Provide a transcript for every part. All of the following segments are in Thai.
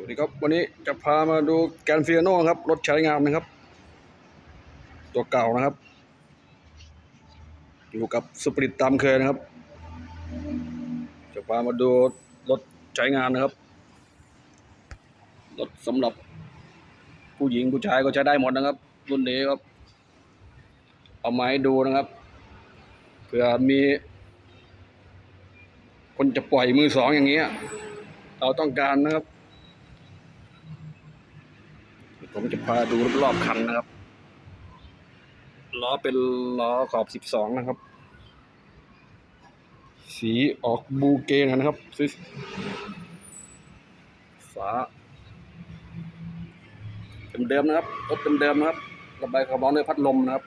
วัสดีครับวันนี้จะพามาดูแกนฟิโน่ครับ รถใช้งานนะครับ ตัวเก่านะครับ อยู่กับสปริตตามเคยนะครับ จะพามาดูรถใช้งานนะครับ รถสำหรับผู้หญิงผู้ชายก็ใช้ได้หมดนะครับ รุ่นนี้ครับ เอามาให้ดูนะครับเผื่อมี คนจะปล่อยมือสองอย่างเงี้ยเราต้องการนะครับ ผมจะพาดูรอบๆคันนะครับ ล้อเป็นล้อขอบสิบสองนะครับ สีออกบูเกนนะครับซิสฝาเดิมๆนะครับรถเดิมๆนะครับ ระบายความร้อนด้วยพัดลมนะครับ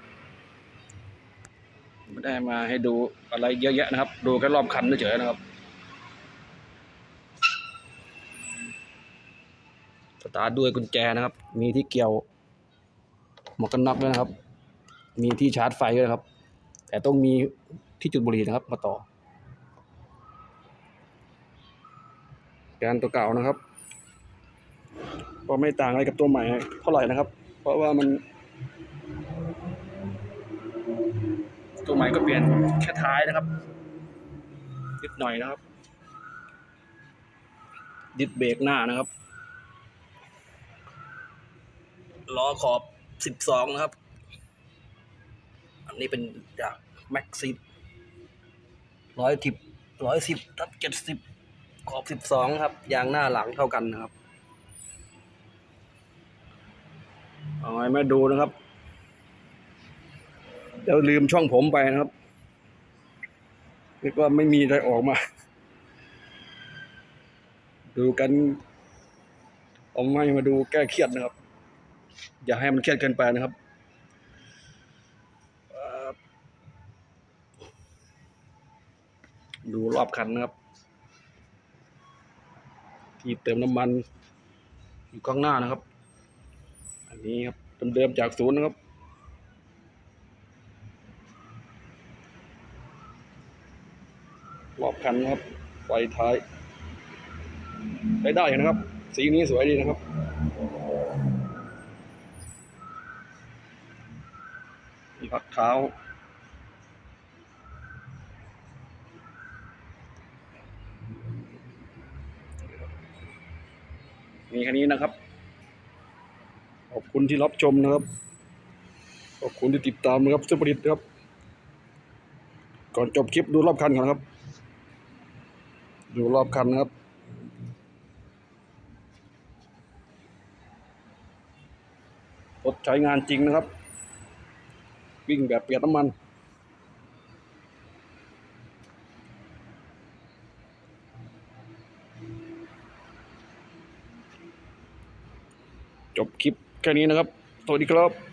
ไม่ได้มาให้ดูอะไรเยอะแยะนะครับ ดูแค่รอบคันเฉยๆนะครับ สตาร์ทด้วยกุญแจนะครับ มีที่เกี่ยวหมวกกันน็อกด้วยนะครับ มีที่ชาร์จไฟด้วยนะครับ แต่ต้องมีที่จุดบุหรี่นะครับ มาต่อแกนตัวเก่านะครับก็ไม่ต่างอะไรกับตัวใหม่เท่าไหร่นะครับ เพราะว่ามัน ตัวใหม่ก็เปลี่ยนแค่ท้ายนะครับนิดหน่อยนะครับ ดิสเบรกหน้านะครับ ล้อขอบสิบสองนะครับ อันนี้เป็นจากแม็กซิร้อยสิบร้อยสิบทับเจ็ดสิบขอบสิบสองครับ ยางหน้าหลังเท่ากันนะครับ เอาไว้มาดูนะครับ เดี๋ยวลืมช่องผมไปนะครับเรียกว่าไม่มีอะไรออกมา ดูกันเอาไม้มาดูแก้เครียดนะครับ อย่าให้มันเครียดเกินไปนะครับดูรอบคันนะครับ ที่เติมน้ำมัน อยู่ข้างหน้านะครับ อันนี้ครับเดิมๆจากศูนย์นะครับ รอบคันนะครับไฟท้ายใช้ได้นะครับ สีนี้สวยดีนะครับ มีพักเท้า มีแค่นี้นะครับ ขอบคุณที่รับชมนะครับ ขอบคุณที่ติดตามนะครับสุปริตครับ ก่อนจบคลิปดูรอบคันก่อนครับ ดูรอบคันนะครับรถใช้งานจริงนะครับ วิ่งแบบเปียกน้ำมัน จบคลิปแค่นี้นะครับ สวัสดีครับ